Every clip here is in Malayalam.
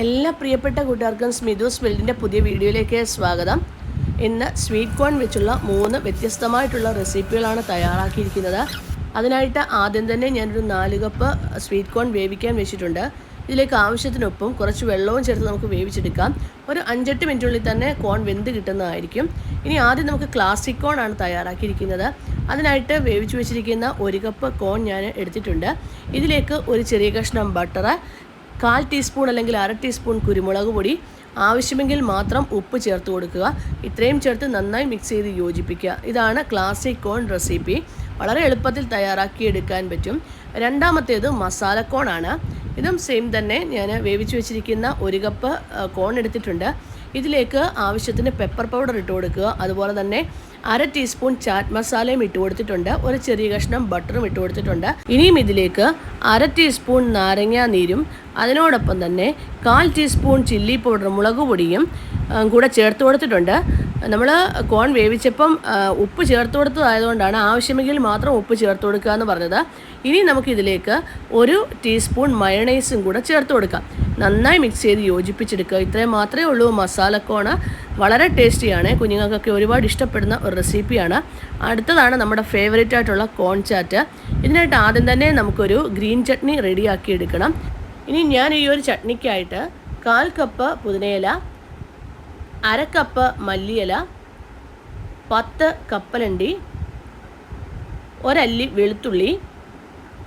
എല്ലാ പ്രിയപ്പെട്ട കൂട്ടുകാർക്കും സ്മിതുസ് വേൾഡിന്റെ പുതിയ വീഡിയോയിലേക്ക് സ്വാഗതം. ഇന്ന് സ്വീറ്റ് കോൺ വെച്ചുള്ള മൂന്ന് വ്യത്യസ്തമായിട്ടുള്ള റെസിപ്പികളാണ് തയ്യാറാക്കിയിരിക്കുന്നത്. അതിനായിട്ട് ആദ്യം തന്നെ ഞാനൊരു നാല് കപ്പ് സ്വീറ്റ് കോൺ വേവിക്കാൻ വെച്ചിട്ടുണ്ട്. ഇതിലേക്ക് ആവശ്യത്തിനൊപ്പം കുറച്ച് വെള്ളവും ചേർത്ത് നമുക്ക് വേവിച്ചെടുക്കാം. ഒരു അഞ്ചെട്ട് മിനിറ്റിനുള്ളിൽ തന്നെ കോൺ വെന്ത് കിട്ടുന്നതായിരിക്കും. ഇനി ആദ്യം നമുക്ക് ക്ലാസിക് കോൺ ആണ് തയ്യാറാക്കിയിരിക്കുന്നത്. അതിനായിട്ട് വേവിച്ച് വെച്ചിരിക്കുന്ന ഒരു കപ്പ് കോൺ ഞാൻ എടുത്തിട്ടുണ്ട്. ഇതിലേക്ക് ഒരു ചെറിയ കഷ്ണം ബട്ടർ കാൽ ടീസ്പൂൺ അല്ലെങ്കിൽ അര ടീസ്പൂൺ കുരുമുളക് പൊടി ആവശ്യമെങ്കിൽ മാത്രം ഉപ്പ് ചേർത്ത് കൊടുക്കുക. ഇത്രയും ചേർത്ത് നന്നായി മിക്സ് ചെയ്ത് യോജിപ്പിക്കുക. ഇതാണ് ക്ലാസിക് കോൺ റെസിപ്പി വളരെ എളുപ്പത്തിൽ തയ്യാറാക്കിയെടുക്കാൻ പറ്റും. രണ്ടാമത്തേത് മസാല കോണാണ് ഇതും സെയിം തന്നെ. ഞാൻ വേവിച്ച് വെച്ചിരിക്കുന്ന ഒരു കപ്പ് കോൺ എടുത്തിട്ടുണ്ട്. ഇതിലേക്ക് ആവശ്യത്തിന് പെപ്പർ പൗഡർ ഇട്ട് കൊടുക്കുക. അതുപോലെ തന്നെ അര ടീസ്പൂൺ ചാറ്റ് മസാലയും ഇട്ട് കൊടുത്തിട്ടുണ്ട്. ഒരു ചെറിയ കഷ്ണം ബട്ടറും ഇട്ട് കൊടുത്തിട്ടുണ്ട്. ഇനിയും ഇതിലേക്ക് അര ടീസ്പൂൺ നാരങ്ങാ നീരും അതിനോടൊപ്പം തന്നെ കാൽ ടീസ്പൂൺ ചില്ലി പൗഡർ മുളക് പൊടിയും കൂടെ ചേർത്ത് കൊടുത്തിട്ടുണ്ട്. നമ്മൾ കോൺ വേവിച്ചപ്പം ഉപ്പ് ചേർത്ത് കൊടുത്തതായതുകൊണ്ടാണ് ആവശ്യമെങ്കിൽ മാത്രം ഉപ്പ് ചേർത്ത് കൊടുക്കുക എന്ന് പറഞ്ഞത്. ഇനി നമുക്കിതിലേക്ക് ഒരു ടീസ്പൂൺ മയണൈസും കൂടെ ചേർത്ത് കൊടുക്കാം. നന്നായി മിക്സ് ചെയ്ത് യോജിപ്പിച്ചെടുക്കുക. ഇത്രയും മാത്രമേ ഉള്ളൂ. മസാലക്കോണ വളരെ ടേസ്റ്റിയാണ് കുഞ്ഞുങ്ങൾക്കൊക്കെ ഒരുപാട് ഇഷ്ടപ്പെടുന്ന ഒരു റെസിപ്പിയാണ് അടുത്തതാണ് നമ്മുടെ ഫേവറേറ്റ് ആയിട്ടുള്ള കോൺ ചാറ്റ് ഇതിനായിട്ട് ആദ്യം തന്നെ നമുക്കൊരു ഗ്രീൻ ചട്നി റെഡിയാക്കി എടുക്കണം. ഇനി ഞാൻ ഈ ഒരു ചട്നിക്കായിട്ട് കാൽ കപ്പ് പുതിനയില അര കപ്പ് മല്ലിയില പത്ത് കപ്പലണ്ടി ഒരല്ലി വെളുത്തുള്ളി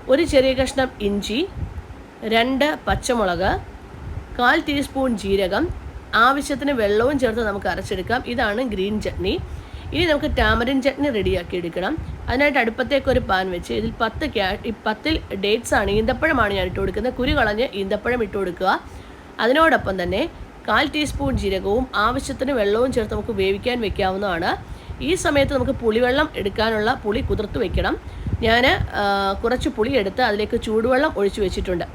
ഒരു ചെറിയ കഷ്ണം ഇഞ്ചി രണ്ട് പച്ചമുളക് കാൽ ടീസ്പൂൺ ജീരകം ആവശ്യത്തിന് വെള്ളവും ചേർത്ത് നമുക്ക് അരച്ചെടുക്കാം. ഇതാണ് ഗ്രീൻ ചട്നി. ഇനി നമുക്ക് ടാമറിൻ ചട്നി റെഡിയാക്കി എടുക്കണം. അതിനായിട്ട് അടുപ്പത്തേക്ക് ഒരു പാൻ വെച്ച് ഇതിൽ പത്ത് ക്യാ പത്തിൽ ഡേറ്റ്സ് ആണ് ഈന്തപ്പഴമാണ് ഞാൻ ഇട്ട് കൊടുക്കുന്നത്. കുരു കളഞ്ഞ് ഈന്തപ്പഴം ഇട്ട് കൊടുക്കുക. അതിനോടൊപ്പം തന്നെ കാൽ ടീസ്പൂൺ ജീരകവും ആവശ്യത്തിന് വെള്ളവും ചേർത്ത് നമുക്ക് വേവിക്കാൻ വെക്കാവുന്നതാണ്. ഈ സമയത്ത് നമുക്ക് പുളിവെള്ളം എടുക്കാനുള്ള പുളി കുതിർത്ത് വെക്കണം. ഞാൻ കുറച്ച് പുളി എടുത്ത് അതിലേക്ക് ചൂടുവെള്ളം ഒഴിച്ചു വെച്ചിട്ടുണ്ട്.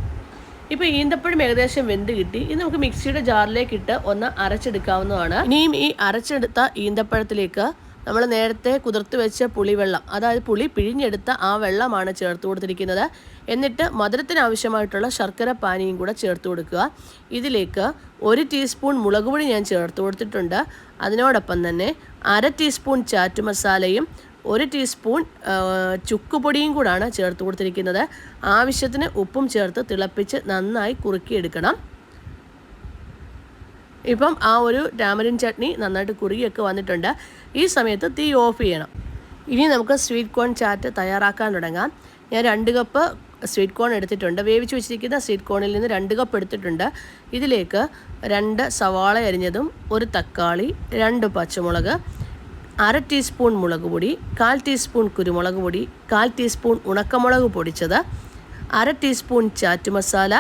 ഇപ്പോൾ ഈന്തപ്പഴം ഏകദേശം വെന്ത് കിട്ടി. ഇത് നമുക്ക് മിക്സിയുടെ ജാറിലേക്ക് ഇട്ട് ഒന്ന് അരച്ചെടുക്കാവുന്നതാണ്. ഇനിയും ഈ അരച്ചെടുത്ത ഈന്തപ്പഴത്തിലേക്ക് നമ്മൾ നേരത്തെ കുതിർത്ത് വെച്ച പുളിവെള്ളം അതായത് പുളി പിഴിഞ്ഞെടുത്ത ആ വെള്ളമാണ് ചേർത്ത് കൊടുത്തിരിക്കുന്നത്. എന്നിട്ട് മധുരത്തിന് ആവശ്യമായിട്ടുള്ള ശർക്കര പാനിയും കൂടെ ചേർത്ത് കൊടുക്കുക. ഇതിലേക്ക് ഒരു ടീസ്പൂൺ മുളക് ഞാൻ ചേർത്ത് കൊടുത്തിട്ടുണ്ട്. അതിനോടൊപ്പം തന്നെ അര ടീസ്പൂൺ ചാറ്റ് മസാലയും ഒരു ടീസ്പൂൺ ചുക്കുപൊടിയും കൂടാണ് ചേർത്ത് കൊടുത്തിരിക്കുന്നത്. ആവശ്യത്തിന് ഉപ്പും ചേർത്ത് തിളപ്പിച്ച് നന്നായി കുറുക്കിയെടുക്കണം. ഇപ്പം ആ ഒരു ടാമറിൻ ചട്നി നന്നായിട്ട് കുറുകിയൊക്കെ വന്നിട്ടുണ്ട്. ഈ സമയത്ത് തീ ഓഫ് ചെയ്യണം. ഇനി നമുക്ക് സ്വീറ്റ് കോൺ ചാറ്റ് തയ്യാറാക്കാൻ തുടങ്ങാം. ഞാൻ രണ്ട് കപ്പ് സ്വീറ്റ് കോൺ എടുത്തിട്ടുണ്ട്. വേവിച്ച് വെച്ചിരിക്കുന്ന സ്വീറ്റ് കോണിൽ നിന്ന് രണ്ട് കപ്പ് എടുത്തിട്ടുണ്ട്. ഇതിലേക്ക് രണ്ട് സവാള അരിഞ്ഞതും ഒരു തക്കാളി രണ്ട് പച്ചമുളക് അര ടീസ്പൂൺ മുളക് പൊടി കാൽ ടീസ്പൂൺ കുരുമുളക് പൊടി കാൽ ടീസ്പൂൺ ഉണക്കമുളക് പൊടിച്ചത് അര ടീസ്പൂൺ ചാറ്റ് മസാല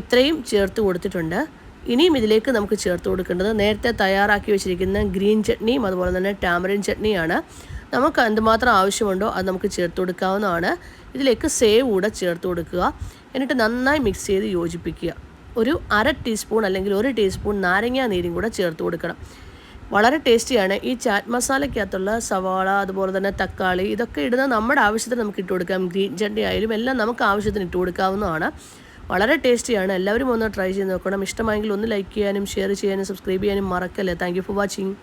ഇത്രയും ചേർത്ത് കൊടുത്തിട്ടുണ്ട്. ഇനിയും ഇതിലേക്ക് നമുക്ക് ചേർത്ത് കൊടുക്കേണ്ടത് നേരത്തെ തയ്യാറാക്കി വെച്ചിരിക്കുന്ന ഗ്രീൻ ചട്നിയും അതുപോലെ തന്നെ ടാമറിൻ ചട്നിയാണ്. നമുക്ക് എന്തുമാത്രം ആവശ്യമുണ്ടോ അത് നമുക്ക് ചേർത്ത് കൊടുക്കാവുന്നതാണ്. ഇതിലേക്ക് സേവ് കൂടെ ചേർത്ത് കൊടുക്കുക. എന്നിട്ട് നന്നായി മിക്സ് ചെയ്ത് യോജിപ്പിക്കുക. ഒരു അര ടീസ്പൂൺ അല്ലെങ്കിൽ ഒരു ടീസ്പൂൺ നാരങ്ങാ നീരും കൂടെ ചേർത്ത് കൊടുക്കണം. വളരെ ടേസ്റ്റിയാണ്. ഈ ചാറ്റ് മസാലയ്ക്കകത്തുള്ള സവാള അതുപോലെ തന്നെ തക്കാളി ഇതൊക്കെ ഇടുന്ന നമ്മുടെ ആവശ്യത്തിന് നമുക്ക് ഇട്ട് കൊടുക്കാം. ഗ്രീൻ ചട്ടി ആയാലും എല്ലാം നമുക്ക് ആവശ്യത്തിന് ഇട്ട് കൊടുക്കാവുന്നതാണ്. വളരെ ടേസ്റ്റിയാണ്. എല്ലാവരും ഒന്ന് ട്രൈ ചെയ്ത് നോക്കണം. ഇഷ്ടമായെങ്കിൽ ഒന്ന് ലൈക്ക് ചെയ്യാനും ഷെയർ ചെയ്യാനും സബ്സ്ക്രൈബ് ചെയ്യാനും മറക്കല്ലേ. Thank for watching.